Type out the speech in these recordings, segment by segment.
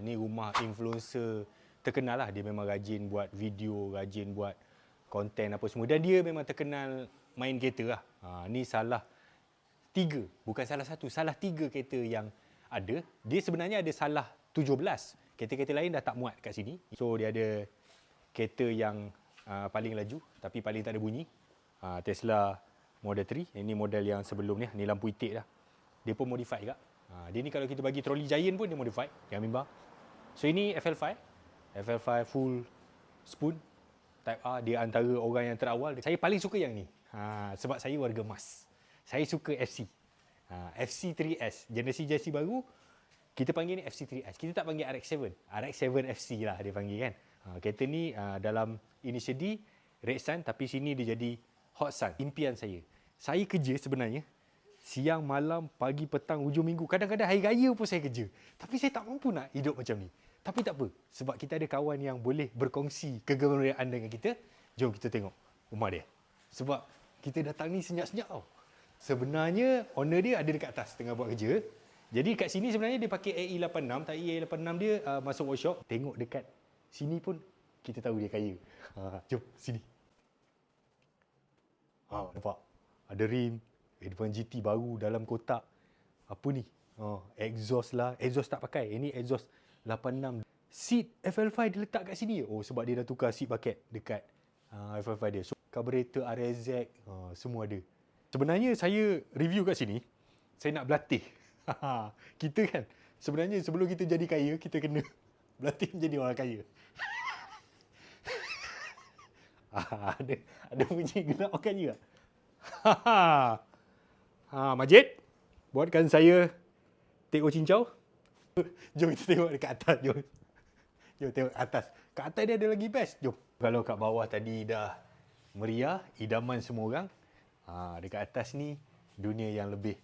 Ini rumah influencer terkenal lah. Dia memang rajin buat video, rajin buat konten apa semua. Dan dia memang terkenal main kereta lah. Ha, ni salah tiga, bukan salah satu, salah tiga kereta yang ada. Dia sebenarnya ada salah 17. Kereta-kereta lain dah tak muat kat sini. So dia ada kereta yang uh, paling laju tapi paling tak ada bunyi. Uh, Tesla Model 3. Ini model yang sebelum ni. Ni lampu itik dah. Dia pun modify juga. Uh, dia ni kalau kita bagi troli Giant pun dia modify. Yang bimbang. So ini FL5. FL5 full spoon. Type R. Dia antara orang yang terawal. Saya paling suka yang ni. Ha, sebab saya warga emas. Saya suka FC. Ha, FC3S. Generasi jersey baru. Kita panggil ni FC3S. Kita tak panggil RX7. RX7 FC lah dia panggil kan. Ha, kereta ni uh, dalam initial D, Red Sun tapi sini dia jadi Hot Sun. Impian saya. Saya kerja sebenarnya siang, malam, pagi, petang, hujung minggu. Kadang-kadang hari raya pun saya kerja. Tapi saya tak mampu nak hidup macam ni. Tapi tak apa. Sebab kita ada kawan yang boleh berkongsi kegembiraan dengan kita. Jom kita tengok rumah dia. Sebab kita datang ni senyap-senyap tau. Sebenarnya owner dia ada dekat atas tengah buat kerja. Jadi kat sini sebenarnya dia pakai AE86. Tak AE86 dia uh, masuk workshop. Tengok dekat sini pun kita tahu dia kaya. Ha, jom sini. Ha, nampak? Ada rim. Depan GT baru dalam kotak. Apa ni? Ha, exhaust lah. Exhaust tak pakai. Ini exhaust 86. Seat FL5 dia letak kat sini. Oh, sebab dia dah tukar seat bucket dekat uh, FL5 dia. So, carburetor RSZ, uh, semua ada. Sebenarnya saya review kat sini, saya nak berlatih. kita kan, sebenarnya sebelum kita jadi kaya, kita kena berlatih menjadi orang kaya. Ah, ada ada bunyi gelap makan juga. ha, Majid, buatkan saya teh cincau. Jom kita tengok dekat atas, jom. Jom tengok atas. Kat atas dia ada lagi best. Jom. Kalau kat bawah tadi dah meriah, idaman semua orang. Ha, dekat atas ni dunia yang lebih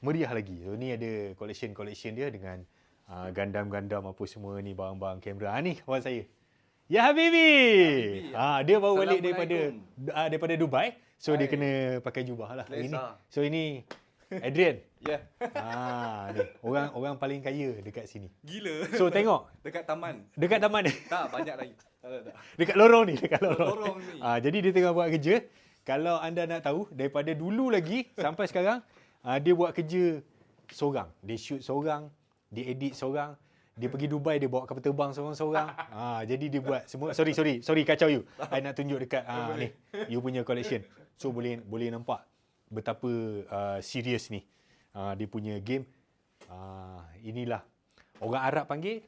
meriah lagi. So ni ada collection-collection dia dengan uh, gandam-gandam apa semua ni barang-barang kamera. Ha, ni kawan saya. Ya Habibi. Ha, dia baru balik daripada uh, daripada Dubai. So Hai. dia kena pakai jubah lah hari ni. So ini Adrian. Ya. Yeah. Ha, ni orang orang paling kaya dekat sini. Gila. So tengok dekat taman. Dekat taman ni. Tak banyak lagi. Tak, tak, tak. Dekat lorong ni, dekat lorong. Lorong ni. Ha, jadi dia tengah buat kerja. Kalau anda nak tahu daripada dulu lagi sampai sekarang uh, dia buat kerja seorang. Dia shoot seorang, dia edit seorang. Dia pergi Dubai dia bawa kapal terbang seorang-seorang. ha, jadi dia buat semua sorry sorry sorry kacau you. I nak tunjuk dekat ha, ni you punya collection. So boleh boleh nampak betapa uh, serius ni. Uh, dia punya game. Uh, inilah orang Arab panggil